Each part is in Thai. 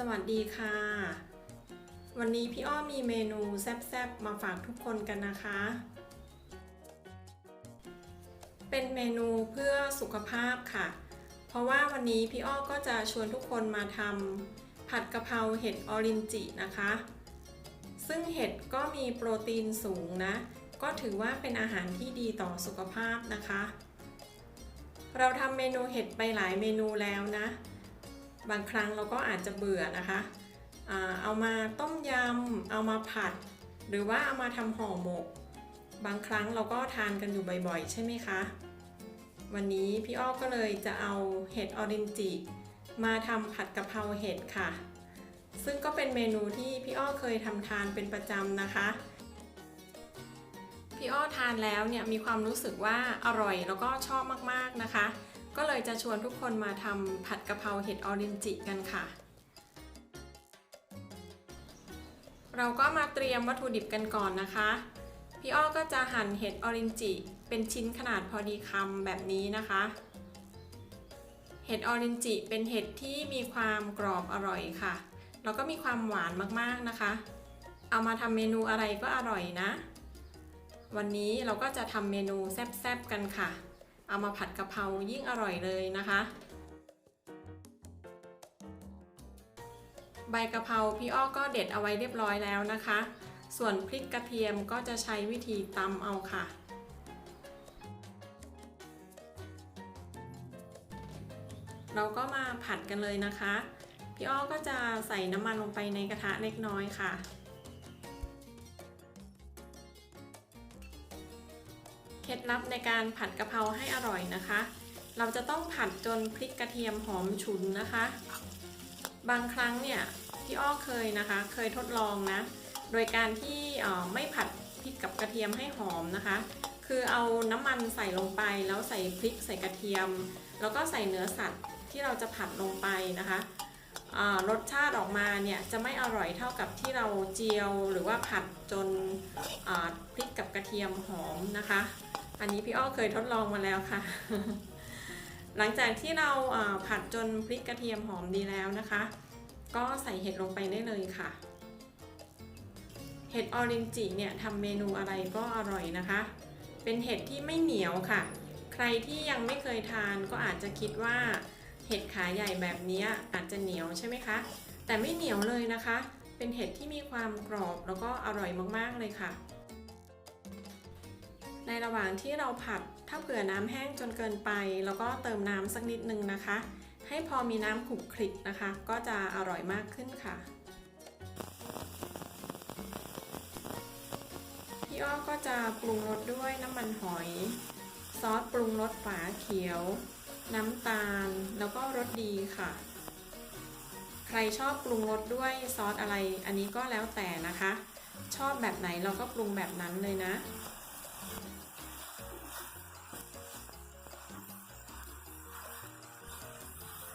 สวัสดีค่ะ วันนี้พี่อ้อมีเมนูแซ่บๆ มาฝากทุกคนกันนะคะ เป็นเมนูเพื่อสุขภาพค่ะ เพราะว่าวันนี้พี่อ้อก็จะชวนทุกคนมาทำผัดกะเพราเห็ดออรินจินะคะ ซึ่งเห็ดก็มีโปรตีนสูงนะ ก็ถือว่าเป็นอาหารที่ดีต่อสุขภาพนะคะ เราทำเมนูเห็ดไปหลายเมนูแล้วนะ บางครั้งเราก็อาจจะเบื่อนะคะเอามาต้มยำ เอามาผัด หรือว่าเอามาทำห่อหมก บางครั้งเราก็ทานกันอยู่บ่อยๆ ใช่ไหมคะ วันนี้พี่อ้อก็เลยจะเอาเห็ดออรินจิ มาทำผัดกะเพราเห็ดค่ะ ซึ่งก็เป็นเมนูที่พี่อ้อเคยทำทานเป็นประจำนะคะ พี่อ้อทานแล้วเนี่ยมีความรู้สึกว่าอร่อยแล้วก็ชอบมากๆนะคะ ก็เลยจะชวนทุกคนมาทำผัดกะเพราเห็ดออรินจิกันค่ะ เราก็มาเตรียมวัตถุดิบกันก่อนนะคะ พี่อ้อก็จะหั่นเห็ดออรินจิเป็นชิ้นขนาดพอดีคำแบบนี้นะคะ เห็ดออรินจิเป็นเห็ดที่มีความกรอบอร่อยค่ะ แล้วก็มีความหวานมากๆนะคะ เอามาทำเมนูอะไรก็อร่อยนะ วันนี้เราก็จะทำเมนูแซ่บๆกันค่ะ เอามาผัดกะเพรายิ่งอร่อยเลยนะคะ ใบกะเพราพี่อ้อก็เด็ดเอาไว้เรียบร้อยแล้วนะคะ ส่วนพริกกระเทียมก็จะใช้วิธีตำเอาค่ะเราก็มาผัดกันเลยนะคะ พี่อ้อก็จะใส่น้ำมันลงไปในกระทะเล็กน้อยค่ะ เคล็ดลับในการผัดกะเพราให้อร่อยนะคะ เราจะต้องผัดจนพริกกระเทียมหอมฉุนนะคะ บางครั้งเนี่ยพี่อ้อเคยนะคะ เคยทดลองนะ โดยการที่ไม่ผัดพริกกับกระเทียมให้หอมนะคะ คือเอาน้ำมันใส่ลงไปแล้วใส่พริกใส่กระเทียม แล้วก็ใส่เนื้อสัตว์ที่เราจะผัดลงไปนะคะรสชาติออกมาเนี่ยจะไม่อร่อยเท่ากับที่เราเจียวหรือว่าผัดจนพริกกับกระเทียมหอมนะคะ อันนี้พี่อ้อเคยทดลองมาแล้วค่ะ หลังจากที่เราผัดจนพริกกระเทียมหอมดีแล้วนะคะ ก็ใส่เห็ดลงไปได้เลยค่ะ เห็ดออรินจิเนี่ยทำเมนูอะไรก็อร่อยนะคะ เป็นเห็ดที่ไม่เหนียวค่ะ ใครที่ยังไม่เคยทานก็อาจจะคิดว่าเห็ดขาใหญ่แบบนี้อาจจะเหนียวใช่ไหมคะ แต่ไม่เหนียวเลยนะคะ เป็นเห็ดที่มีความกรอบแล้วก็อร่อยมากๆเลยค่ะ ในระหว่างที่เราผัดถ้าเผื่อน้ำแห้งจนเกินไป แล้วก็เติมน้ำสักนิดนึงนะคะ ให้พอมีน้ำขลุกคลิกนะคะ ก็จะอร่อยมากขึ้นค่ะพี่อ้อก็จะปรุงรสด้วยน้ำมันหอย ซอสปรุงรสฝาเขียว น้ำตาล แล้วก็รสดีค่ะ ใครชอบปรุงรสด้วยซอสอะไร อันนี้ก็แล้วแต่นะคะ ชอบแบบไหนเราก็ปรุงแบบนั้นเลยนะ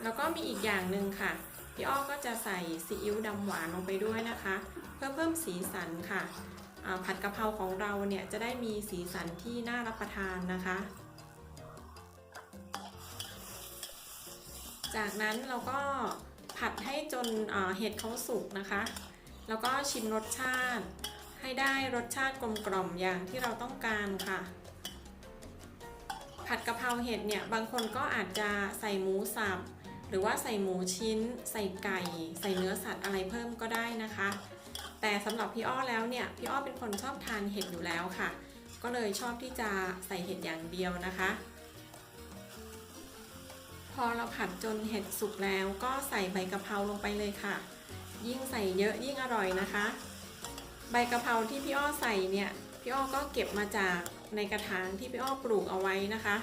แล้วก็มีอีกอย่างหนึ่งค่ะ พี่อ้อก็จะใส่ซีอิ๊วดำหวานลงไปด้วยนะคะ เพื่อเพิ่มสีสันค่ะ ผัดกะเพราของเราเนี่ยจะได้มีสีสันที่น่ารับประทานนะคะ จากนั้นเราก็ผัดให้จนเห็ดเขาสุกนะคะ แล้วก็ชิมรสชาติ ให้ได้รสชาติกลมกล่อมอย่างที่เราต้องการค่ะผัดกะเพราเห็ดเนี่ยบางคนก็อาจจะใส่หมูสับ หรือว่าใส่หมูชิ้น ใส่ไก่ ใส่เนื้อสัตว์อะไรเพิ่มก็ได้นะคะ แต่สำหรับพี่อ้อแล้วเนี่ยพี่อ้อเป็นคนชอบทานเห็ดอยู่แล้วค่ะ ก็เลยชอบที่จะใส่เห็ดอย่างเดียวนะคะ พอเราผัดจนเห็ดสุกแล้วก็ใส่ใบกะเพราลงไปเลยค่ะ ยิ่งใส่เยอะยิ่งอร่อยนะคะ ใบกะเพราที่พี่อ้อใส่เนี่ยพี่อ้อก็เก็บมาจากในกระถางที่พี่อ้อปลูกเอาไว้นะคะ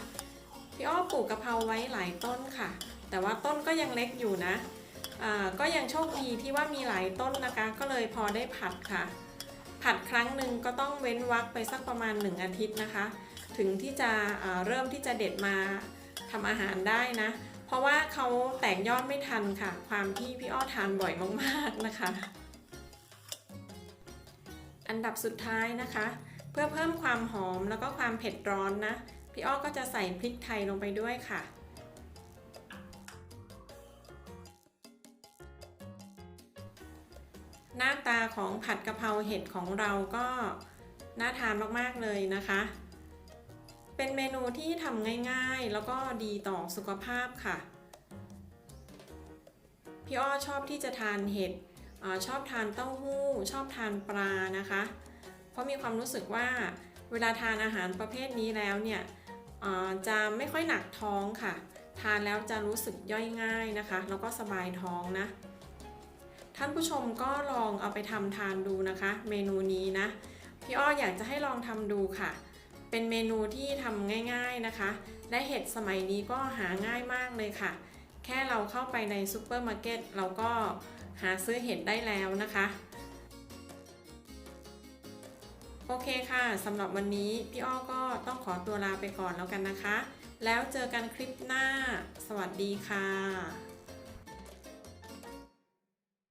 พี่อ้อปลูกกะเพราไว้หลายต้นค่ะ แต่ว่าต้นก็ยังเล็กอยู่นะก็ยังโชคดีที่ว่ามีหลายต้นนะคะ ก็เลยพอได้ผัดค่ะ ผัดครั้งหนึ่งก็ต้องเว้นวักไปสักประมาณ 1 อาทิตย์นะคะ ถึงที่จะเริ่มที่จะเด็ดมาทำอาหารได้นะ เพราะว่าเขาแตกยอดไม่ทันค่ะ ความที่พี่อ้อทานบ่อยมากๆนะคะ อันดับสุดท้ายนะคะ เพื่อเพิ่มความหอมแล้วก็ความเผ็ดร้อนนะ พี่อ้อก็จะใส่พริกไทยลงไปด้วยค่ะ หน้าตาของผัดกะเพราเห็ดของเราก็น่าทานมากๆเลยนะคะ เป็นเมนูที่ทำง่ายๆ แล้วก็ดีต่อสุขภาพค่ะ พี่อ้อชอบที่จะทานเห็ดอชอบทานเต้าหู้ ชอบทานปลานะคะ เพราะมีความรู้สึกว่าเวลาทานอาหารประเภทนี้แล้วเนี่ยจะไม่ค่อยหนักท้องค่ะ ทานแล้วจะรู้สึกย่อยง่ายนะคะ แล้วก็สบายท้องนะ ท่านผู้ชมก็ลองเอาไปทำทานดูนะคะ เมนูนี้นะ พี่อ้ออยากจะให้ลองทำดูค่ะ เป็นเมนูที่ทำง่ายๆนะคะ และเห็ดสมัยนี้ก็หาง่ายมากเลยค่ะ แค่เราเข้าไปในซูเปอร์มาร์เก็ตเราก็หาซื้อเห็ดได้แล้วนะคะโอเคค่ะ สำหรับวันนี้พี่อ้อก็ต้องขอตัวลาไปก่อนแล้วกันนะคะ แล้วเจอกันคลิปหน้า สวัสดีค่ะ